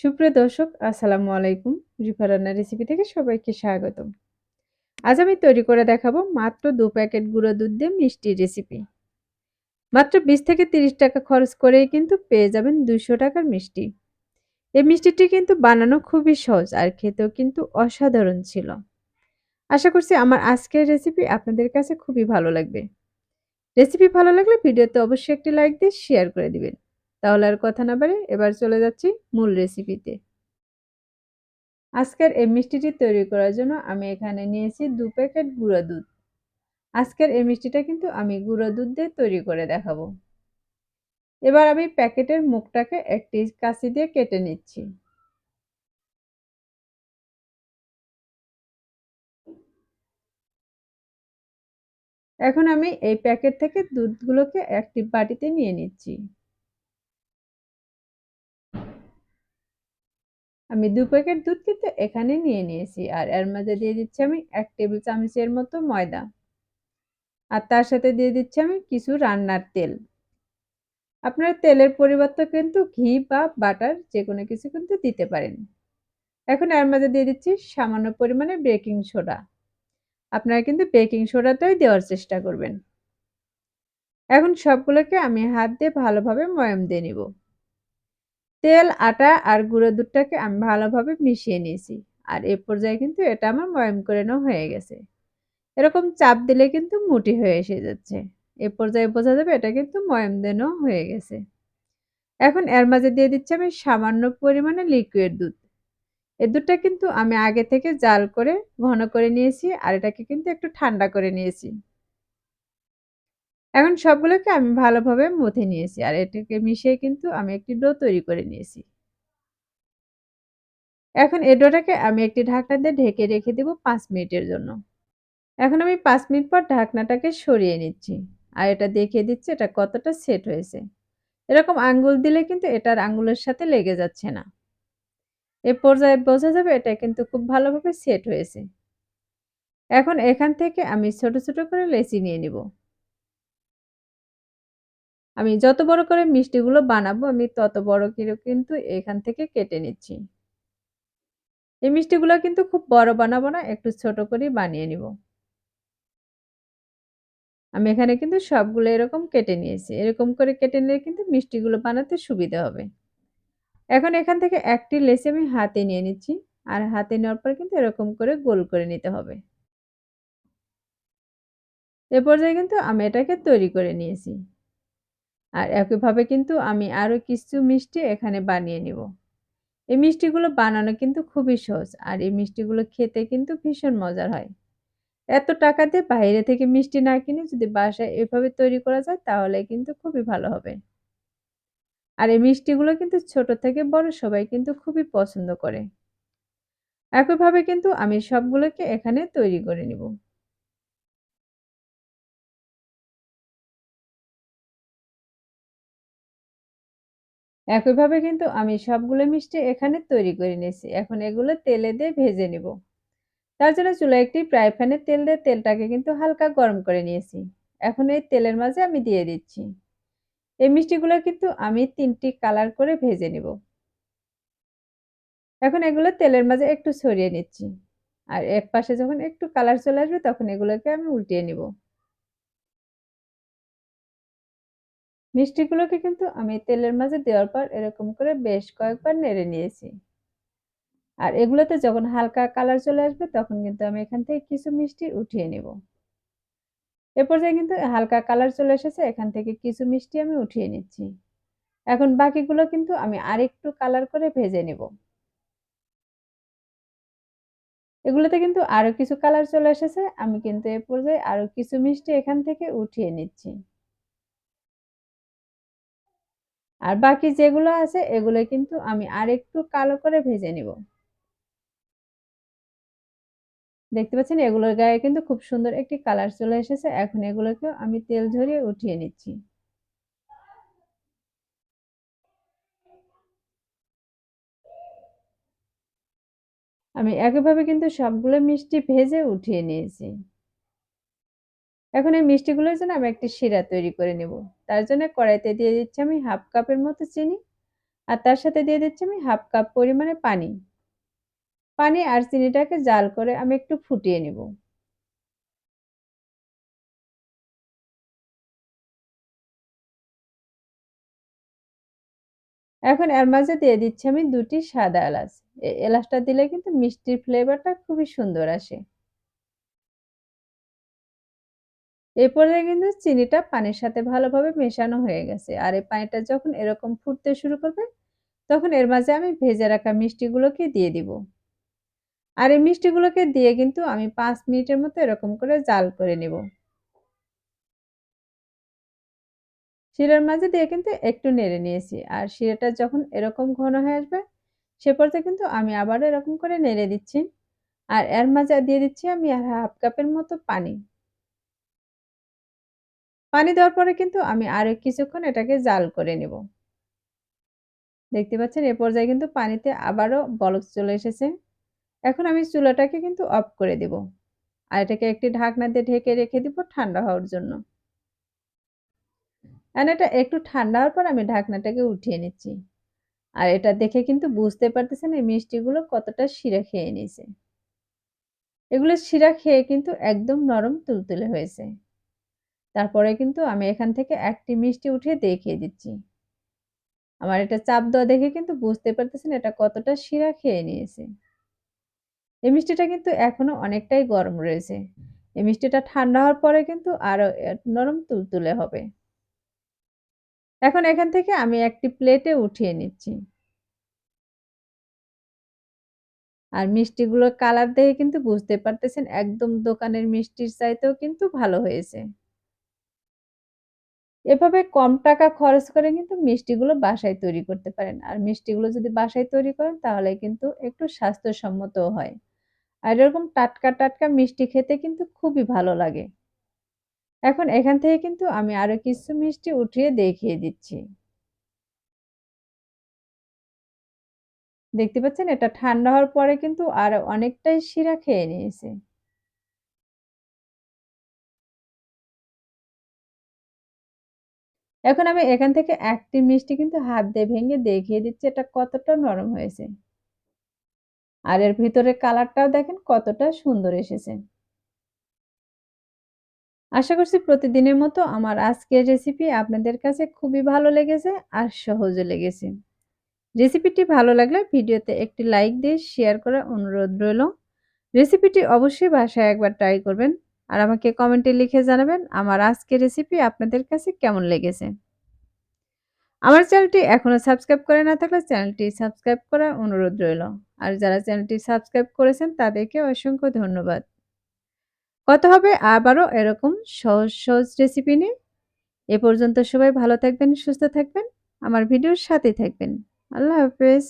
সুপ্রিয় দর্শক, আসসালামু আলাইকুম। রিফা রেসিপি থেকে সবাইকে স্বাগতম। আজ আমি তৈরি করে দেখাবো মাত্র দু প্যাকেট গুঁড়ো দুধ দিয়ে মিষ্টি রেসিপি মাত্র বিশ থেকে তিরিশ টাকা খরচ করেই কিন্তু পেয়ে যাবেন দুশো টাকার মিষ্টি। এই মিষ্টিটি কিন্তু বানানো খুবই সহজ আর খেতেও কিন্তু অসাধারণ ছিল। আশা করছি আমার আজকের রেসিপি আপনাদের কাছে খুবই ভালো লাগবে। রেসিপি ভালো লাগলে ভিডিওতে অবশ্যই একটি লাইক দিয়ে শেয়ার করে দিবেন। তাহলে আর কথা না বাড়ে এবার চলে যাচ্ছি মূল রেসিপিতে আজকের এই মিষ্টিটি তৈরি করার জন্য আমি এখানে নিয়েছি দু প্যাকেট গুঁড়ো দুধ। আজকের এই মিষ্টিটা কিন্তু আমি গুঁড়ো দুধ দিয়ে তৈরি করে দেখাবো। এবার আমি প্যাকেটের মুখটাকে একটি কাঁচি দিয়ে কেটে নিচ্ছি। এখন আমি এই প্যাকেট থেকে দুধগুলোকে একটি বাটিতে নিয়ে নিচ্ছি। আমি দু প্যাকেট দুধ কিন্তু এখানে নিয়ে নিয়েছি। আর এর মাঝে দিয়ে দিচ্ছি আমি এক টেবিল চামচের মতো ময়দা। আর তার সাথে দিয়ে দিচ্ছি আমি কিছু রান্নার তেল। আপনার তেলের পরিবর্তে কিন্তু ঘি বা বাটার যে কোনো কিছু কিন্তু দিতে পারেন। এখন এর মাঝে দিয়ে দিচ্ছি সামান্য পরিমাণে বেকিং সোডা। আপনারা কিন্তু বেকিং সোডাটাই দেওয়ার চেষ্টা করবেন। এখন সবগুলোকে আমি হাত দিয়ে ভালোভাবে ময়ম দিয়ে নিব। তেল, আটা আর গুঁড়ো দুধটাকে আমি ভালোভাবে মিশিয়ে নিয়েছি। আর এ পর্যায়ে কিন্তু এটা আমার ময়ম করে নেওয়া হয়ে গেছে। এরকম চাপ দিলে কিন্তু মুটি হয়ে এসে যাচ্ছে। এ পর্যায়ে বোঝা যাবে এটা কিন্তু ময়ম দেনো হয়ে গেছে। এখন এর মাঝে দিয়ে দিচ্ছি আমি সামান্য পরিমাণে লিকুইড দুধ। এই দুধটা কিন্তু আমি আগে থেকে জাল করে ঘন করে নিয়েছি আর এটাকে কিন্তু একটু ঠান্ডা করে নিয়েছি। এখন সবগুলোকে আমি ভালোভাবে মথে নিয়েছি। আর এটাকে মিশিয়ে কিন্তু আমি একটি ডো তৈরি করে নিয়েছি। এখন এই ডোটাকে আমি একটি ঢাকনা দিয়ে ঢেকে রেখে দেবো পাঁচ মিনিটের জন্য। এখন আমি পাঁচ মিনিট পর ঢাকনাটাকে সরিয়ে নিচ্ছি। আর এটা দেখিয়ে দিচ্ছি এটা কতটা সেট হয়েছে। এরকম আঙ্গুল দিলে কিন্তু এটার আঙ্গুলের সাথে লেগে যাচ্ছে না। এ পর্যায়ে বোঝা যাবে এটা কিন্তু খুব ভালোভাবে সেট হয়েছে। এখন এখান থেকে আমি ছোট ছোট করে লেচি নিয়ে নিব। আমি যত বড় করে মিষ্টিগুলো বানাবো, আমি তত বড় করে কিন্তু এখান থেকে কেটে নিচ্ছি। এই মিষ্টিগুলো কিন্তু খুব বড় বানাবো না, একটু ছোট করে বানিয়ে নিব। আমি এখানে কিন্তু সবগুলো এরকম কেটে নিয়েছি। এরকম করে কেটে নিলে কিন্তু মিষ্টিগুলো বানাতে সুবিধা হবে। এখন এখান থেকে একটি লেসে আমি হাতে নিয়ে নিচ্ছি, আর হাতে নেওয়ার পর কিন্তু এরকম করে গোল করে নিতে হবে। এ পর্যায়ে কিন্তু আমি এটাকে তৈরি করে নিয়েছি। আর একইভাবে কিন্তু আমি আরও কিছু মিষ্টি এখানে বানিয়ে নিব। এই মিষ্টিগুলো বানানো কিন্তু খুবই সহজ আর এই মিষ্টিগুলো খেতে কিন্তু ভীষণ মজার হয়। এত টাকা দিয়ে বাইরে থেকে মিষ্টি না কিনে যদি বাসায় এভাবে তৈরি করা যায় তাহলে কিন্তু খুবই ভালো হবে। আর এই মিষ্টিগুলো কিন্তু ছোট থেকে বড় সবাই কিন্তু খুবই পছন্দ করে। একইভাবে কিন্তু আমি সবগুলোকে এখানে তৈরি করে নিব। একইভাবে কিন্তু আমি সবগুলো মিষ্টি এখানে তৈরি করে নিয়েছি। এখন এগুলো তেলে দিয়ে ভেজে নিব। তার জন্য চুলা একটি ফ্রাই প্যানে তেল দিয়ে তেলটাকে কিন্তু হালকা গরম করে নিয়েছি। এখন এই তেলের মাঝে আমি দিয়ে দিচ্ছি। এই মিষ্টিগুলো কিন্তু আমি তিনটি কালার করে ভেজে নিব। এখন এগুলো তেলের মাঝে একটু ছড়িয়ে নিচ্ছি। আর এক পাশে যখন একটু কালার চলে আসবে তখন এগুলোকে আমি উল্টিয়ে নিব। মিষ্টিগুলোকে কিন্তু আমি তেলের মাঝে দেওয়ার পর এরকম করে বেশ কয়েকবার নেড়ে নিয়েছি। আর এগুলোতে যখন হালকা কালার চলে আসবে তখন কিন্তু আমি এখান থেকে কিছু মিষ্টি উঠিয়ে নিব। এ পর্যায়ে কিন্তু হালকা কালার চলে এসেছে, এখান থেকে কিছু মিষ্টি আমি উঠিয়ে নিচ্ছি। এখন বাকিগুলো কিন্তু আমি আরেকটু কালার করে ভেজে নিব। এগুলোতে কিন্তু আরও কিছু কালার চলে এসেছে, আমি কিন্তু এ পর্যায়ে আরও কিছু মিষ্টি এখান থেকে উঠিয়ে নিচ্ছি। আর বাকি যেগুলো আছে, এগুলো কিন্তু আমি আরেকটু কালো করে ভেজে নিব। দেখতে পাচ্ছেন? এগুলোর গায়ে কিন্তু খুব সুন্দর একটি কালার চলে এসেছে। এখন এগুলোকে আমি তেল ঝরিয়ে উঠিয়ে নিচ্ছি। আমি একইভাবে কিন্তু সবগুলো মিষ্টি ভেজে উঠিয়ে নিয়েছি। এখন এই মিষ্টিগুলোর জন্য আমি একটি শিরা তৈরি করে নেব। তার জন্য কড়াইতে দিয়ে দিচ্ছি আমি হাফ কাপের মতো চিনি আর তার সাথে দিয়ে দিচ্ছি আমি হাফ কাপ পরিমাণে পানি। পানি আর চিনিটাকে জাল করে আমি একটু ফুটিয়ে নিব। এখন এর মাঝে দিয়ে দিচ্ছি আমি দুটি সাদা এলাচ। এলাচটা দিলে কিন্তু মিষ্টির ফ্লেভারটা খুবই সুন্দর আসে। এই পর্যায়ে কিন্তু চিনিটা পানির সাথে ভালোভাবে মেশানো হয়ে গেছে। আর এই পানিটা যখন এরকম ফুটতে শুরু করবে, তখন এর মাঝে আমি ভেজে রাখা মিষ্টিগুলোকে দিয়ে দিব। আর এই মিষ্টিগুলোকে দিয়ে কিন্তু আমি পাঁচ মিনিটের মতো এরকম করে জাল করে নেব। শিরার মাঝে দিয়ে কিন্তু একটু নেড়ে নিয়েছি। আর শিরাটা যখন এরকম ঘন হয়ে আসবে, সে পর্যায়ে কিন্তু আমি আবারও এরকম করে নেড়ে দিচ্ছি। আর এর মাঝে দিয়ে দিচ্ছি আমি আর হাফ কাপের মতো পানি। পানি দেওয়ার পরে কিন্তু আমি আরও কিছুক্ষণ এটাকে জাল করে নেব। দেখতে পাচ্ছেন, এ পর্যায়ে কিন্তু পানিতে আবারও বলক চলে এসেছে। এখন আমি চুলাটাকে কিন্তু অফ করে দেব। আর এটাকে একটি ঢাকনা দিয়ে ঢেকে রেখে দিব ঠান্ডা হওয়ার জন্য। আর এটা একটু ঠান্ডা হওয়ার পর আমি ঢাকনাটাকে উঠিয়ে নিচ্ছি। আর এটা দেখে কিন্তু বুঝতে পারতেছেন এই মিষ্টিগুলো কতটা শিরা খেয়ে নিয়েছে। এগুলো শিরা খেয়ে কিন্তু একদম নরম তুলতুলে হয়েছে। তারপরে কিন্তু আমি এখান থেকে একটি মিষ্টি উঠিয়ে দেখিয়ে দিচ্ছি। আমার এটা চাপ দেওয়া দেখে কিন্তু বুঝতে পারতেছেন এটা কতটা শিরা খেয়ে নিয়েছে। এই মিষ্টিটা কিন্তু এখনও অনেকটাই গরম রয়েছে। এই মিষ্টিটা ঠান্ডা হওয়ার পরে কিন্তু আরও নরম তুলতুলে হবে। এখন এখান থেকে আমি একটি প্লেটে উঠিয়ে নিচ্ছি। আর মিষ্টিগুলোর কালার দেখে কিন্তু বুঝতে পারতেছেন একদম দোকানের মিষ্টির চাইতেও কিন্তু ভালো হয়েছে। এভাবে কম টাকা খরচ করে কিন্তু মিষ্টিগুলো বাসায় তৈরি করতে পারেন। আর মিষ্টিগুলো যদি বাসায় তৈরি করেন, তাহলে কিন্তু একটু স্বাস্থ্যসম্মতও হয়। আর এরকম টাটকা টাটকা মিষ্টি খেতে কিন্তু খুবই ভালো লাগে। এখন এখান থেকে কিন্তু আমি আরও কিছু মিষ্টি উঠিয়ে দেখিয়ে দিচ্ছি। দেখতে পাচ্ছেন? এটা ঠান্ডা হওয়ার পরে কিন্তু আর অনেকটাই শিরা খেয়ে নিয়েছে। এখন আমি এখান থেকে একটি মিষ্টি কিন্তু হাত দিয়ে ভেঙে দেখিয়ে দিচ্ছি, এটা কতটা নরম হয়েছে। আর এর ভিতরে কালারটাও দেখেন কতটা সুন্দর এসেছে। আশা করছি প্রতিদিনের মতো আমার আজকের রেসিপি আপনাদের কাছে খুবই ভালো লেগেছে আর সহজে লেগেছে। রেসিপিটি ভালো লাগলে ভিডিওতে একটি লাইক দিয়ে শেয়ার করার অনুরোধ রইল। রেসিপিটি অবশ্যই বাসায় একবার ট্রাই করবেন। আর আমাকে কমেন্টে লিখে জানাবেন আমার আজকের রেসিপি আপনাদের কাছে কেমন লেগেছে। আমার চ্যানেলটি এখনও সাবস্ক্রাইব করে না থাকলে চ্যানেলটি সাবস্ক্রাইব করার অনুরোধ রইল। আর যারা চ্যানেলটি সাবস্ক্রাইব করেছেন তাদেরকে অসংখ্য ধন্যবাদ। কথা হবে আবারও এরকম সহজ সহজ রেসিপি নিয়ে। এ পর্যন্ত সবাই ভালো থাকবেন, সুস্থ থাকবেন। আমার ভিডিওর সাথে থাকবেন। আল্লাহ হাফেজ।